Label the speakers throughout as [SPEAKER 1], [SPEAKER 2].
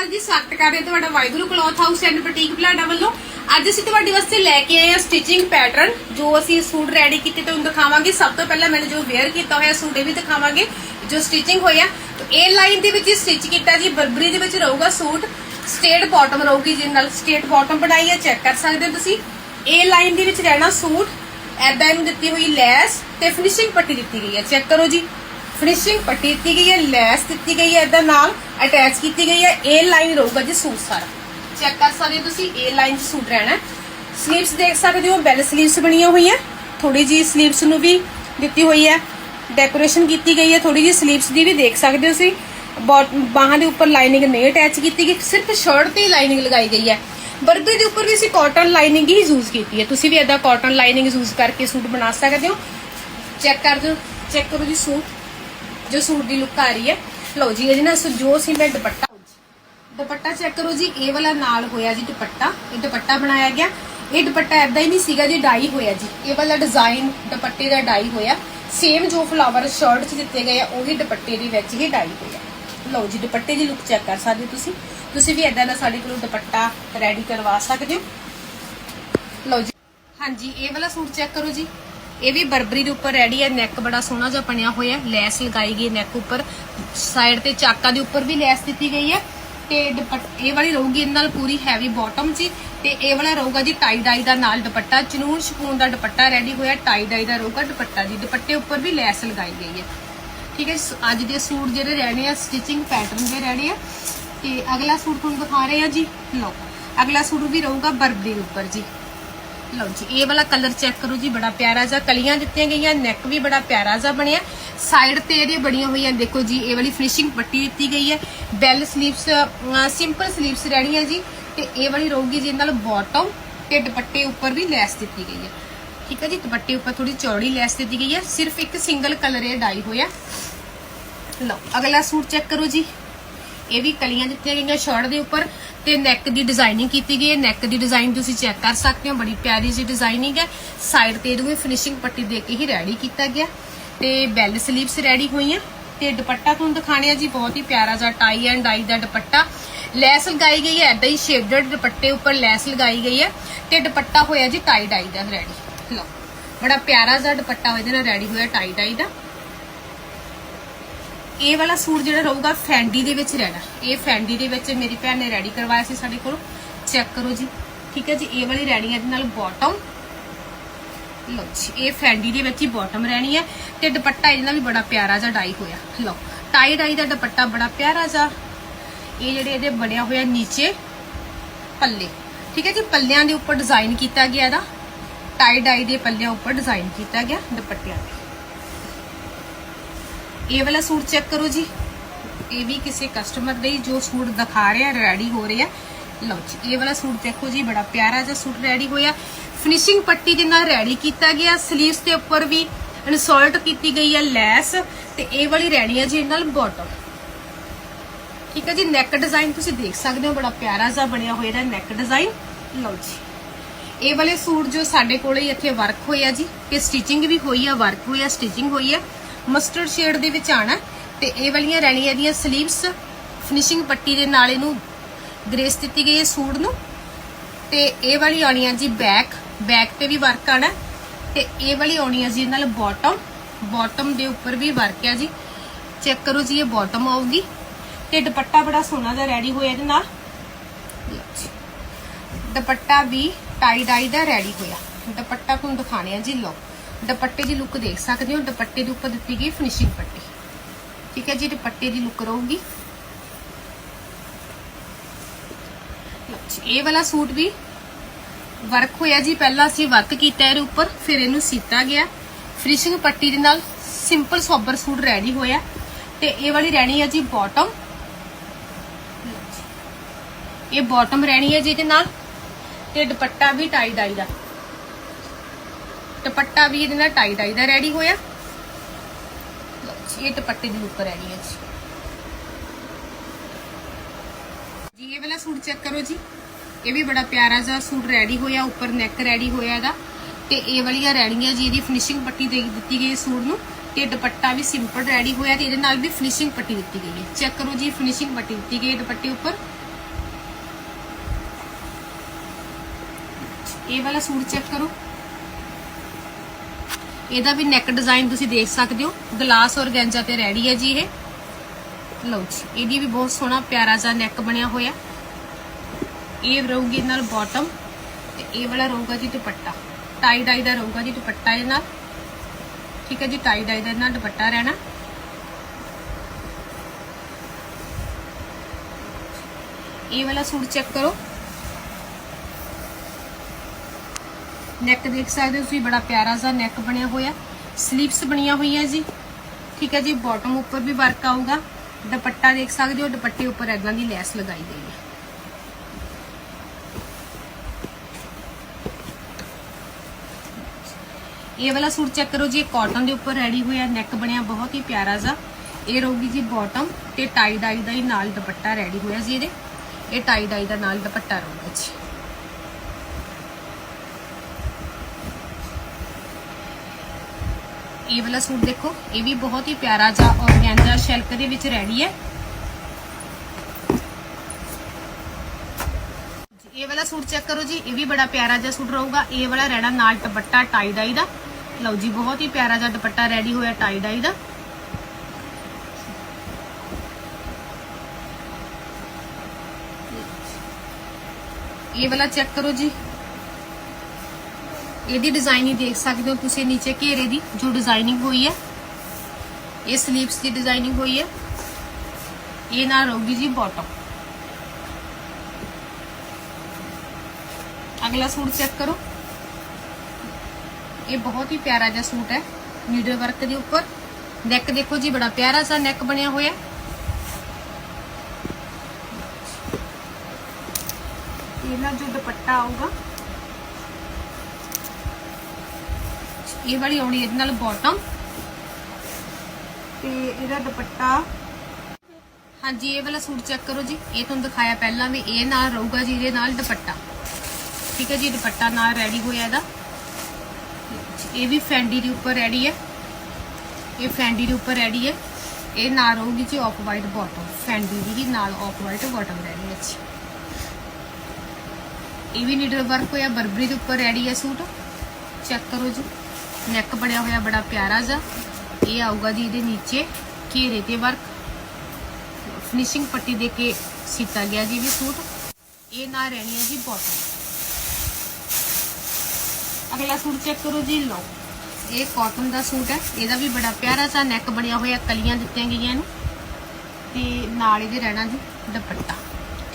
[SPEAKER 1] ਅਕਾਲ ਜੀ, ਸਵਾਗਤ ਕਰਦੇ ਹਾਂ ਤੁਹਾਡਾ Waheguru cloth house and boutique Balada ਵੱਲੋਂ। ਅੱਜ ਅਸੀਂ ਤੁਹਾਡੇ ਵਾਸਤੇ ਲੈ ਕੇ ਆਏ ਹਾਂ ਸਟਿਚਿੰਗ ਪੈਟਰਨ ਜੋ ਅਸੀਂ ਸੂਟ ਰੈਡੀ ਕੀਤੇ ਤੁਹਾਨੂੰ ਦਿਖਾਵਾਂਗੇ। ਸਭ ਤੋਂ ਪਹਿਲਾਂ ਮੈंने ਜੋ ਵੇਅਰ ਕੀਤਾ ਹੋਇਆ, ਸੂਟ ਇਹ ਵੀ ਦਿਖਾਵਾਂਗੇ, ਜੋ ਸਟਿਚਿੰਗ ਹੋਇਆ। ਇਹ ਲਾਈਨ ਦੇ ਵਿੱਚ ਸਟਿਚ ਕੀਤਾ ਜੀ, ਬਰਬਰੀ ਦੇ ਵਿੱਚ ਰਹੂਗਾ ਸੂਟ। ਸਟੇਟ ਬਾਟਮ ਰਹੂਗੀ ਜਿਹਦੇ ਨਾਲ ਸਟੇਟ ਬਾਟਮ ਬਣਾਈ ਹੈ ਚੈੱਕ ਕਰ ਸਕਦੇ ਹੋ ਤੁਸੀਂ। ਇਹ ਲਾਈਨ ਦੇ ਵਿੱਚ ਰਹਿਣਾ ਸੂਟ ਐਦਾਂ ਇਹਨੂੰ ਦਿੱਤੀ ਹੋਈ ਲੈਸ ਤੇ ਫਿਨਿਸ਼ਿੰਗ ਪੱਟੀ ਦਿੱਤੀ ਗਈ ਹੈ। ਚੈੱਕ ਕਰੋ ਜੀ। ਫਿਨਿਸ਼ਿੰਗ ਪੱਟੀ ਦਿੱਤੀ ਗਈ ਹੈ, ਲੈਸ ਦਿੱਤੀ ਗਈ ਹੈ, ਇਹਦਾ ਨਾਲ ਅਟੈਚ ਕੀਤੀ ਗਈ ਹੈ, ਇਹ ਲਾਈਨ ਰਹੂਗਾ ਜੀ ਸੂਟ ਸਾਰਾ। ਚੈੱਕ ਕਰ ਸਕਦੇ ਹੋ ਤੁਸੀਂ, ਇਹ ਲਾਈਨ ਸੂਟ ਰਹਿਣਾ ਸਲੀਵਸ ਦੇਖ ਸਕਦੇ ਹੋ ਬੈਲ ਸਲੀਵਸ ਬਣੀਆਂ ਹੋਈਆਂ। ਥੋੜੀ ਜੀ ਸਲੀਵਸ ਨੂੰ ਵੀ ਦਿੱਤੀ ਹੋਈ ਹੈ। ਡੈਕੋਰੇਸ਼ਨ ਕੀਤੀ ਗਈ ਹੈ ਥੋੜੀ ਜੀ ਸਲੀਵਸ ਦੀ ਵੀ ਦੇਖ ਸਕਦੇ ਹੋ ਤੁਸੀਂ। ਬਾਹਾਂ ਦੇ ਉੱਪਰ ਲਾਈਨਿੰਗ ਨਹੀਂ ਅਟੈਚ ਕੀਤੀ ਗਈ, ਸਿਰਫ ਸ਼ਰਟ ਤੇ ਹੀ ਲਾਈਨਿੰਗ ਲਗਾਈ ਗਈ ਹੈ। ਬਰਗਰ ਦੇ ਉੱਪਰ ਵੀ ਅਸੀਂ ਕਾਟਨ ਲਾਈਨਿੰਗ ਹੀ ਯੂਜ਼ ਕੀਤੀ ਹੈ। ਤੁਸੀਂ ਵੀ ਇਦਾਂ ਕਾਟਨ ਲਾਈਨਿੰਗ ਯੂਜ਼ ਕਰਕੇ ਸੂਟ ਬਣਾ ਸਕਦੇ ਹੋ। ਚੈੱਕ ਕਰ ਦਿਓ ਚੈੱਕ ਕਰੋ ਜੀ ਸੂਟ। ਜੋ ਸੂਟ ਦੀ ਲੁੱਕ ਆ ਰਹੀ ਹੈ। ਲਓ ਜੀ, ਇਹ ਨਾ ਜੋ ਸੀ ਮੈਂ ਦੁਪੱਟਾ ਦੁਪੱਟਾ ਚੈੱਕ ਕਰੋ ਜੀ, ਇਹ ਵਾਲਾ ਨਾਲ ਹੋਇਆ ਜੀ ਦੁਪੱਟਾ। ਇਹ ਦੁਪੱਟਾ ਬਣਾਇਆ ਗਿਆ। ਇਹ ਦੁਪੱਟਾ ਐਦਾਂ ਹੀ ਨਹੀਂ ਸੀਗਾ ਜੀ, ਡਾਈ ਹੋਇਆ ਜੀ। ਇਹ ਵਾਲਾ ਡਿਜ਼ਾਈਨ ਦੁਪੱਟੇ ਦਾ ਡਾਈ ਹੋਇਆ। ਸੇਮ ਜੋ ਫਲਾਵਰ ਸ਼ਰਟ 'ਚ ਦਿੱਤੇ ਗਏ ਆ, ਉਹੀ ਦੁਪੱਟੇ ਦੇ ਵਿੱਚ ਹੀ ਡਾਈ ਹੋਇਆ। ਲਓ ਜੀ, ਦੁਪੱਟੇ ਦੀ ਲੁੱਕ ਚੈੱਕ ਕਰ ਸਕਦੇ ਹੋ ਤੁਸੀਂ। ਤੁਸੀਂ ਵੀ ਐਦਾਂ ਦਾ ਸਾਡੇ ਕੋਲੋਂ ਦੁਪੱਟਾ ਰੈਡੀ ਕਰਵਾ ਸਕਦੇ ਹੋ। ਲਓ ਜੀ। ਹਾਂਜੀ, ਇਹ ਵਾਲਾ ਸੂਟ ਚੈੱਕ ਕਰੋ ਜੀ। ਇਹ ਵੀ ਬਰਬਰੀ ਦੇ ਉੱਪਰ ਰੈਡੀ ਹੈ ਨੈਕ ਬੜਾ ਸੋਹਣਾ ਜਿਹਾ ਬਣਿਆ ਹੋਇਆ ਲੈਸ ਲਗਾਈ ਗਈ ਨੈਕ ਉੱਪਰ। ਸਾਈਡ ਤੇ ਚਾਕਾਂ ਦੇ ਉੱਪਰ ਵੀ ਲੈਸ ਦਿੱਤੀ ਗਈ ਹੈ ਤੇ ਦੁਪੱਟ, ਇਹ ਵਾਲੀ ਰਹੂਗੀ ਇਹਨਾਂ ਨਾਲ ਪੂਰੀ ਹੈਵੀ ਬਾਟਮ ਜੀ ਤੇ ਇਹ ਵਾਲਾ ਰਹੂਗਾ ਜੀ ਟਾਈ ਡਾਈ ਦਾ ਨਾਲ ਦੁਪੱਟਾ, ਚਨੂਨ ਸ਼ਕੂਨ ਦਾ ਦੁਪੱਟਾ ਰੈਡੀ ਹੋਇਆ ਟਾਈ ਡਾਈ ਦਾ ਰਹੂਗਾ ਦੁਪੱਟਾ ਜੀ। ਦੁਪੱਟੇ ਉੱਪਰ ਵੀ ਲੈਸ ਲਗਾਈ ਗਈ ਹੈ। ਠੀਕ ਹੈ ਅੱਜ ਦੇ ਸੂਟ ਜਿਹੜੇ ਰਹਿਣੇ ਆ ਸਟਿਚਿੰਗ ਪੈਟਰਨ ਦੇ ਰਹਿਣੇ ਆ। ਤੇ ਅਗਲਾ ਸੂਟ ਤੁਹਾਨੂੰ ਦਿਖਾ ਰਹੇ ਆ ਜੀ। ਲਓ, ਅਗਲਾ ਸੂਟ ਵੀ ਰਹੂਗਾ ਬਰਬਰੀ ਦੇ ਉੱਪਰ ਜੀ। ਲਓ ਜੀ, ਇਹ ਵਾਲਾ ਕਲਰ ਚੈੱਕ ਕਰੋ ਜੀ, ਬੜਾ ਪਿਆਰਾ ਜਿਹਾ। ਕਲੀਆਂ ਦਿੱਤੀਆਂ ਗਈਆਂ ਨੈਕ ਵੀ ਬੜਾ ਪਿਆਰਾ ਜਿਹਾ ਬਣਿਆ। ਸਾਈਡ ਤੇ ਇਹਦੇ ਬਣੀਆਂ ਹੋਈਆਂ, ਦੇਖੋ ਜੀ, ਇਹ ਵਾਲੀ ਫਿਨਿਸ਼ਿੰਗ ਪੱਟੀ ਦਿੱਤੀ ਗਈ ਹੈ। ਬੈਲ ਸਲੀਵਸ ਸਿੰਪਲ ਸਲੀਵਸ ਰਹਿਣੀਆਂ ਜੀ। ਤੇ ਇਹ ਵਾਲੀ ਰਹੂਗੀ ਜੀ, ਇਹਨਾਂ ਨਾਲ ਬਾਟਮ ਤੇ ਦੁਪੱਟੇ ਉੱਪਰ ਵੀ ਲੈਸ ਦਿੱਤੀ ਗਈ ਹੈ। ਠੀਕ ਹੈ ਜੀ, ਦੁਪੱਟੇ ਉੱਪਰ ਥੋੜੀ ਚੌੜੀ ਲੈਸ ਦਿੱਤੀ ਗਈ ਹੈ। ਸਿਰਫ ਇੱਕ ਸਿੰਗਲ ਕਲਰ ਇਹ ਡਾਈ ਹੋਇਆ। ਲਓ, ਅਗਲਾ ਸੂਟ ਚੈੱਕ ਕਰੋ ਜੀ। ਇਹ ਵੀ ਕਲੀਆਂ ਦਿੱਤੀਆਂ ਗਈਆਂ ਸ਼ਰਟ ਦੇ ਉੱਪਰ ਤੇ ਨੈਕ ਦੀ ਡਿਜ਼ਾਈਨਿੰਗ ਕੀਤੀ ਗਈ ਹੈ। ਨੈਕ ਦੀ ਡਿਜ਼ਾਈਨ ਤੁਸੀਂ ਚੈੱਕ ਕਰ ਸਕਦੇ ਹੋ। ਬੜੀ ਪਿਆਰੀ ਜਿਹੀ ਡਿਜ਼ਾਈਨਿੰਗ ਹੈ। ਸਾਈਡ ਤੇ ਇਹਨੂੰ ਫਿਨਿਸ਼ਿੰਗ ਪੱਟੀ ਦੇ ਕੇ ਹੀ ਰੈਡੀ ਕੀਤਾ ਗਿਆ। ਤੇ ਬੈਲ ਸਲੀਵਸ ਰੈਡੀ ਹੋਈਆਂ। ਤੇ ਦੁਪੱਟਾ ਤੁਹਾਨੂੰ ਦਿਖਾਣਿਆ ਜੀ, ਬਹੁਤ ਹੀ ਪਿਆਰਾ ਜਿਹਾ ਟਾਈ ਐਂਡ ਡਾਈ ਦਾ ਦੁਪੱਟਾ। ਲੈਸ ਲਗਾਈ ਗਈ ਹੈ ਐਦਾਂ ਹੀ ਸ਼ੇਪਡ ਦੁਪੱਟੇ ਉੱਪਰ ਲੈਸ ਲਗਾਈ ਗਈ ਹੈ। ਤੇ ਦੁਪੱਟਾ ਹੋਇਆ ਜੀ ਟਾਈ ਡਾਈ ਦਾ ਰੈਡੀ ਲਓ, ਬੜਾ ਪਿਆਰਾ ਜਿਹਾ ਦੁਪੱਟਾ ਇਹਦੇ ਨਾਲ ਰੈਡੀ ਹੋਇਆ ਟਾਈ ਡਾਈ ਦਾ। ਇਹ ਵਾਲਾ ਸੂਟ ਜਿਹੜਾ ਰਹੂਗਾ ਫੈਂਡੀ ਦੇ ਵਿੱਚ ਰਹਿਣਾ। ਇਹ ਫੈਂਡੀ ਦੇ ਵਿੱਚ ਮੇਰੀ ਭੈਣ ਨੇ ਰੈਡੀ ਕਰਵਾਇਆ ਸੀ ਸਾਡੇ ਕੋਲ। ਚੈੱਕ ਕਰੋ ਜੀ। ਠੀਕ ਹੈ ਜੀ, ਇਹ ਵਾਲੀ ਰਹਿਣੀ ਇਹਦੇ ਨਾਲ ਬਾਟਮ ਲਓ ਜੀ, ਇਹ ਫੈਂਡੀ ਦੇ ਵਿੱਚ ਹੀ ਬਾਟਮ ਰਹਿਣੀ ਹੈ ਤੇ ਦੁਪੱਟਾ ਇਹਦੇ ਨਾਲ ਵੀ ਬੜਾ ਪਿਆਰਾ ਜਿਹਾ ਡਾਈ ਹੋਇਆ। ਲਓ ਟਾਈ ਡਾਈ ਦਾ ਦੁਪੱਟਾ ਬੜਾ ਪਿਆਰਾ ਜਿਹਾ। ਇਹ ਜਿਹੜੇ ਇਹਦੇ ਬਣਿਆ ਹੋਇਆ ਨੀਚੇ ਪੱਲੇ। ਠੀਕ ਹੈ ਜੀ, ਪੱਲਿਆਂ ਦੇ ਉੱਪਰ ਡਿਜ਼ਾਈਨ ਕੀਤਾ ਗਿਆ ਇਹਦਾ। ਟਾਈ ਡਾਈ ਦੇ ਪੱਲਿਆਂ ਉੱਪਰ ਡਿਜ਼ਾਈਨ ਕੀਤਾ ਗਿਆ ਦੁਪੱਟਿਆਂ ਤੇ। ਇਹ ਵਾਲਾ ਸੂਟ ਚੈੱਕ ਕਰੋ ਜੀ। ਇਹ ਵੀ ਕਿਸੇ ਕਸਟਮਰ ਦੇ ਜੋ ਸੂਟ ਦਿਖਾ ਰਹੇ ਆ ਰੈਡੀ ਹੋ ਰਹੇ। ਲਓ ਜੀ, ਇਹ ਵਾਲਾ ਸੂਟ ਦੇਖੋ ਜੀ, ਬੜਾ ਪਿਆਰਾ ਜਿਹਾ ਸੂਟ ਰੈਡੀ ਹੋਇਆ। ਫਿਨਿਸ਼ਿੰਗ ਪੱਟੀ ਦੇ ਨਾਲ ਰੈਡੀ ਕੀਤਾ ਗਿਆ। ਸਲੀਵਸ ਦੇ ਉੱਪਰ ਵੀ ਇਨਸਰਟ ਕੀਤੀ ਗਈ ਹੈ ਲੈਸ ਤੇ ਇਹ ਵਾਲੀ ਰਹਿਣੀ ਹੈ ਜੀ ਨਾਲ ਬਾਟਮ ਠੀਕ ਹੈ ਜੀ ਨੈਕ ਡਿਜ਼ਾਈਨ ਤੁਸੀਂ ਦੇਖ ਸਕਦੇ ਹੋ, ਬੜਾ ਪਿਆਰਾ ਜਿਹਾ ਬਣਿਆ ਹੋਇਆ ਇਹਦਾ ਨੈਕ ਡਿਜ਼ਾਈਨ ਲਓ ਜੀ, ਇਹ ਵਾਲੇ ਸੂਟ ਜੋ ਸਾਡੇ ਕੋਲੇ ਇੱਥੇ ਵਰਕ ਹੋਇਆ ਜੀ ਤੇ ਸਟਿਚਿੰਗ ਵੀ ਹੋਈ ਆ ਵਰਕ ਹੋਇਆ ਸਟਿਚਿੰਗ ਹੋਈ ਆ। ਮਸਟਰਡ ਸ਼ੇਡ ਦੇ ਵਿੱਚ ਆਣਾ ਤੇ ਇਹ ਵਾਲੀਆਂ ਰਹਿਣੀਆਂ ਦੀਆਂ ਸਲੀਵਸ ਫਿਨਿਸ਼ਿੰਗ ਪੱਟੀ ਦੇ ਨਾਲ ਇਹਨੂੰ ਗ੍ਰੇਸ ਦਿੱਤੀ ਗਈ ਹੈ ਸੂਟ ਨੂੰ। ਤੇ ਇਹ ਵਾਲੀ ਆਉਣੀ ਆ ਜੀ ਬੈਕ ਬੈਕ ਤੇ ਵੀ ਵਰਕ ਆਣਾ ਤੇ ਇਹ ਵਾਲੀ ਆਉਣੀ ਆ ਜੀ ਨਾਲ ਬਾਟਮ ਬਾਟਮ ਦੇ ਉੱਪਰ ਵੀ ਵਰਕ ਆ ਜੀ। ਚੈੱਕ ਕਰੋ ਜੀ ਇਹ ਬਾਟਮ ਆਊਗੀ। ਤੇ ਦੁਪੱਟਾ ਬੜਾ ਸੋਹਣਾ ਜਿਹਾ ਰੈਡੀ ਹੋਇਆ ਇਹਦੇ ਨਾਲ। ਦੁਪੱਟਾ ਵੀ ਟਾਈ ਡਾਈ ਦਾ ਰੈਡੀ ਹੋਇਆ। ਦੁਪੱਟਾ ਤੁਹਾਨੂੰ ਦਿਖਾਣੇ ਆ ਜੀ ਲੋ ਦੁਪੱਟੇ ਦੀ ਲੁੱਕ ਦੇਖ ਸਕਦੇ ਹੋ। ਦੁਪੱਟੇ ਦੇ ਉੱਪਰ ਦਿੱਤੀ ਗਈ ਫਿਨਿਸ਼ਿੰਗ ਪੱਟੀ। ਠੀਕ ਹੈ ਜੀ, ਦੁਪੱਟੇ ਦੀ ਲੁੱਕ ਰਹੂਗੀ। ਇਹ ਵਾਲਾ ਸੂਟ ਵੀ ਵਰਕ ਹੋਇਆ ਜੀ। ਪਹਿਲਾਂ ਅਸੀਂ ਵਰਕ ਕੀਤਾ ਇਹਦੇ ਉੱਪਰ, ਫਿਰ ਇਹਨੂੰ ਸੀਤਾ ਗਿਆ। ਫਿਨਿਸ਼ਿੰਗ ਪੱਟੀ ਦੇ ਨਾਲ ਸਿੰਪਲ ਸੋਬਰ ਸੂਟ ਰੈਡੀ ਹੋਇਆ। ਤੇ ਇਹ ਵਾਲੀ ਰਹਿਣੀ ਹੈ ਜੀ ਬਾਟਮ ਇਹ ਬਾਟਮ ਰਹਿਣੀ ਹੈ ਜੀ ਇਹਦੇ ਨਾਲ। ਤੇ ਦੁਪੱਟਾ ਵੀ ਟਾਈ ਡਾਈ ਦਾ। ਦੁਪੱਟਾ ਵੀ ਇਹਦੇ ਨਾਲ ਟਾਈ ਟਾਈ ਦਾ ਰੈਡੀ ਹੋਇਆ। ਇਹ ਦੁਪੱਟੇ ਦੀ ਲੁੱਕ ਰੈਡੀ ਹੈ ਜੀ। ਜੀ, ਇਹ ਵਾਲਾ ਸੂਟ ਚੈੱਕ ਕਰੋ ਜੀ। ਇਹ ਵੀ ਬੜਾ ਪਿਆਰਾ ਜਿਹਾ ਸੂਟ ਰੈਡੀ ਹੋਇਆ, ਉੱਪਰ ਨੈਕ ਰੈਡੀ ਹੋਇਆ ਇਹਦਾ ਤੇ ਇਹ ਵਾਲੀਆਂ ਰੈਡੀਆਂ ਜੀ, ਇਹਦੀ ਫਿਨਿਸ਼ਿੰਗ ਪੱਟੀ ਦੇ ਦਿੱਤੀ ਗਈ ਸੂਟ ਨੂੰ। ਤੇ ਦੁਪੱਟਾ ਵੀ ਸਿੰਪਲ ਰੈਡੀ ਹੋਇਆ ਤੇ ਇਹਦੇ ਨਾਲ ਵੀ ਫਿਨਿਸ਼ਿੰਗ ਪੱਟੀ ਦਿੱਤੀ ਗਈ ਹੈ। ਚੈੱਕ ਕਰੋ ਜੀ ਫਿਨਿਸ਼ਿੰਗ ਪੱਟੀ ਦਿੱਤੀ ਗਈ ਹੈ ਦੁਪੱਟੇ ਉੱਪਰ। ਇਹ ਵਾਲਾ ਸੂਟ ਚੈੱਕ ਕਰੋ। ਇਹਦਾ ਵੀ ਨੈਕ ਡਿਜ਼ਾਈਨ ਤੁਸੀਂ ਦੇਖ ਸਕਦੇ ਹੋ। ਗਲਾਸ ਔਰਗੈਂਜਾ ਤੇ ਰੈਡੀ ਹੈ ਜੀ ਇਹ। ਲਓ ਜੀ, ਇਹਦੀ ਵੀ ਬਹੁਤ ਸੋਹਣਾ ਪਿਆਰਾ ਜਿਹਾ ਨੈਕ ਬਣਿਆ ਹੋਇਆ। ਇਹ ਰਹੂਗੀ ਇਹਦੇ ਨਾਲ ਬਾਟਮ ਤੇ ਇਹ ਵਾਲਾ ਰਹੂਗਾ ਜੀ ਦੁਪੱਟਾ। ਟਾਈ ਡਾਈ ਦਾ ਰਹੂਗਾ ਜੀ ਦੁਪੱਟਾ ਇਹਦੇ ਨਾਲ। ਠੀਕ ਹੈ ਜੀ ਟਾਈ ਡਾਈ ਦਾ ਇਹਦੇ ਨਾਲ ਦੁਪੱਟਾ ਰਹਿਣਾ। ਇਹ ਵਾਲਾ ਸੂਟ ਚੈੱਕ ਕਰੋ। ਨੈਕ ਦੇਖ ਸਕਦੇ ਹੋ ਤੁਸੀਂ, ਬੜਾ ਪਿਆਰਾ ਜਿਹਾ ਨੈਕ ਬਣਿਆ ਹੋਇਆ। ਸਲੀਵਸ ਬਣੀਆਂ ਹੋਈਆਂ ਜੀ। ਠੀਕ ਹੈ ਜੀ ਬਾਟਮ ਉੱਪਰ ਵੀ ਵਰਕ ਆਊਗਾ। ਦੁਪੱਟਾ ਦੇਖ ਸਕਦੇ ਹੋ, ਦੁਪੱਟੇ ਉੱਪਰ ਐਦਾਂ ਦੀ ਲੈਸ ਲਗਾਈ ਗਈ ਹੈ। ਇਹ ਵਾਲਾ ਸੂਟ ਚੈੱਕ ਕਰੋ ਜੀ, ਇਹ ਕਾਟਨ ਦੇ ਉੱਪਰ ਰੈਡੀ ਹੋਇਆ ਨੈਕ ਬਣਿਆ, ਬਹੁਤ ਹੀ ਪਿਆਰਾ ਜਿਹਾ। ਇਹ ਰਹੂਗੀ ਜੀ ਬਾਟਮ ਤੇ ਟਾਈ ਡਾਈ ਦਾ ਹੀ ਨਾਲ ਦੁਪੱਟਾ ਰੈਡੀ ਹੋਇਆ ਜੀ ਇਹਦੇ। ਇਹ ਟਾਈ ਡਾਈ ਦਾ ਨਾਲ ਦੁਪੱਟਾ ਰਹੂਗਾ ਜੀ। ਇਹ ਵਾਲਾ ਸੂਟ ਦੇਖੋ, ਇਹ ਵੀ ਬਹੁਤ ਹੀ ਪਿਆਰਾ ਜਿਹਾ ਔਰਗੈਂਜਾ ਸ਼ੈਲਕ ਦੇ ਵਿੱਚ ਰੈਡੀ ਹੈ। ਇਹ ਵਾਲਾ ਸੂਟ ਚੈੱਕ ਕਰੋ ਜੀ, ਇਹ ਵੀ ਬੜਾ ਪਿਆਰਾ ਜਿਹਾ ਸੂਟ ਰਹੂਗਾ। ਇਹ ਵਾਲਾ ਰਹਿਣਾ ਨਾਲ ਦੁਪੱਟਾ ਟਾਈ ਡਾਈ ਦਾ। ਲਓ ਜੀ, ਬਹੁਤ ਹੀ ਪਿਆਰਾ ਜਿਹਾ ਦੁਪੱਟਾ ਰੈਡੀ ਹੋਇਆ ਟਾਈ ਡਾਈ ਦਾ। ਇਹ ਵਾਲਾ ਚੈੱਕ ਕਰੋ ਜੀ। ਇਹਦੀ ਡਿਜ਼ਾਈਨਿੰਗ ਦੇਖ ਸਕਦੇ ਹੋ ਤੁਸੀਂ ਨੀਚੇ ਘੇਰੇ ਦੀ, ਜੋ ਡਿਜ਼ਾਈਨਿੰਗ ਹੋਈ ਹੈ। ਇਹ ਸਲੀਵਸ ਦੀ ਡਿਜ਼ਾਈਨਿੰਗ ਹੋਈ ਹੈ। ਇਹ ਨਾਲ ਰਹੂਗੀ ਜੀ ਬਾਟਮ ਅਗਲਾ ਸੂਟ ਚੈੱਕ ਕਰੋ। ਇਹ ਬਹੁਤ ਹੀ ਪਿਆਰਾ ਜਿਹਾ ਸੂਟ ਹੈ ਨੀਡਲ ਵਰਕ ਦੇ ਉੱਪਰ। ਨੈਕ ਦੇਖੋ ਜੀ, ਬੜਾ ਪਿਆਰਾ ਸਾ ਨੈਕ ਬਣਿਆ ਹੋਇਆ। ਇਹ ਨਾਲ ਜੋ ਦੁਪੱਟਾ ਆਊਗਾ ਇਹ ਵਾਲੀ ਆਉਣੀ ਇਹਦੇ ਨਾਲ ਬਾਟਮ ਤੇ ਇਹਦਾ ਦੁਪੱਟਾ। ਹਾਂਜੀ, ਇਹ ਵਾਲਾ ਸੂਟ ਚੈੱਕ ਕਰੋ ਜੀ। ਇਹ ਤੁਹਾਨੂੰ ਦਿਖਾਇਆ ਪਹਿਲਾਂ ਵੀ ਇਹ ਨਾਲ ਰਹੂਗਾ ਜੀ, ਇਹਦੇ ਨਾਲ ਦੁਪੱਟਾ। ਠੀਕ ਹੈ ਜੀ, ਦੁਪੱਟਾ ਨਾਲ ਰੈਡੀ ਹੋਇਆ ਇਹਦਾ। ਇਹ ਵੀ ਫੈਂਡੀ ਦੇ ਉੱਪਰ ਰੈਡੀ ਹੈ। ਇਹ ਫੈਂਡੀ ਦੇ ਉੱਪਰ ਰੈਡੀ ਹੈ। ਇਹ ਨਾਲ ਰਹੂਗੀ ਜੀ ਆਫ ਵਾਈਟ ਬਾਟਮ ਫੈਂਡੀ ਦੀ ਹੀ ਨਾਲ ਆਫ ਵਾਈਟ ਬਾਟਮ ਰੈਡੀ ਹੈ ਜੀ। ਇਹ ਵੀ ਨੀਡਲ ਵਰਕ ਹੋਇਆ ਬਰਬਰੀ ਦੇ ਉੱਪਰ ਰੈਡੀ ਹੈ ਸੂਟ। ਚੈੱਕ ਕਰੋ ਜੀ। ਨੈਕ ਬਣਿਆ ਹੋਇਆ ਬੜਾ ਪਿਆਰਾ ਜਿਹਾ। ਇਹ ਆਊਗਾ ਜੀ ਇਹਦੇ ਨੀਚੇ, ਘੇਰੇ ਤੇ ਵਰਕ ਫਿਨਿਸ਼ਿੰਗ ਪੱਟੀ ਦੇ ਕੇ ਸੀਤਾ ਗਿਆ ਜੀ ਇਹ ਵੀ ਸੂਟ। ਇਹ ਨਾ ਰਹਿਣੀ ਹੈ ਜੀ ਬਾਟਮ ਅਗਲਾ ਸੂਟ ਚੈੱਕ ਕਰੋ ਜੀ, ਲਓ। ਇਹ ਕਾਟਨ ਦਾ ਸੂਟ ਹੈ, ਇਹਦਾ ਵੀ ਬੜਾ ਪਿਆਰਾ ਜਿਹਾ ਨੈਕ ਬਣਿਆ ਹੋਇਆ, ਕਲੀਆਂ ਦਿੱਤੀਆਂ ਗਈਆਂ ਨੂੰ ਤੇ ਨਾਲ ਇਹਦੇ ਰਹਿਣਾ ਜੀ ਦੁਪੱਟਾ।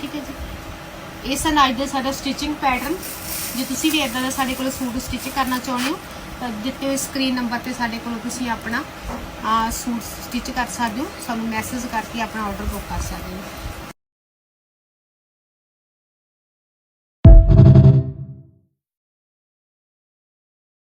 [SPEAKER 1] ਠੀਕ ਹੈ ਜੀ। ਇਹ ਸਨ ਅੱਜ ਦਾ ਸਾਡਾ ਸਟਿਚਿੰਗ ਪੈਟਰਨ ਜੇ ਤੁਸੀਂ ਵੀ ਇਦਾਂ ਦਾ ਸਾਡੇ ਕੋਲ ਸੂਟ ਸਟਿਚ ਕਰਨਾ ਚਾਹੁੰਦੇ ਹੋ ਤਾਂ ਦਿੱਤੇ ਹੋਏ ਸਕਰੀਨ ਨੰਬਰ ਤੇ ਸਾਡੇ ਕੋਲ ਤੁਸੀਂ ਆਪਣਾ ਸੂਟ ਸਟਿਚ ਕਰ ਸਕਦੇ ਹੋ। ਸਾਨੂੰ ਮੈਸੇਜ ਕਰਕੇ ਆਪਣਾ ਆਰਡਰ ਬੁੱਕ ਕਰ ਸਕਦੇ ਹੋ।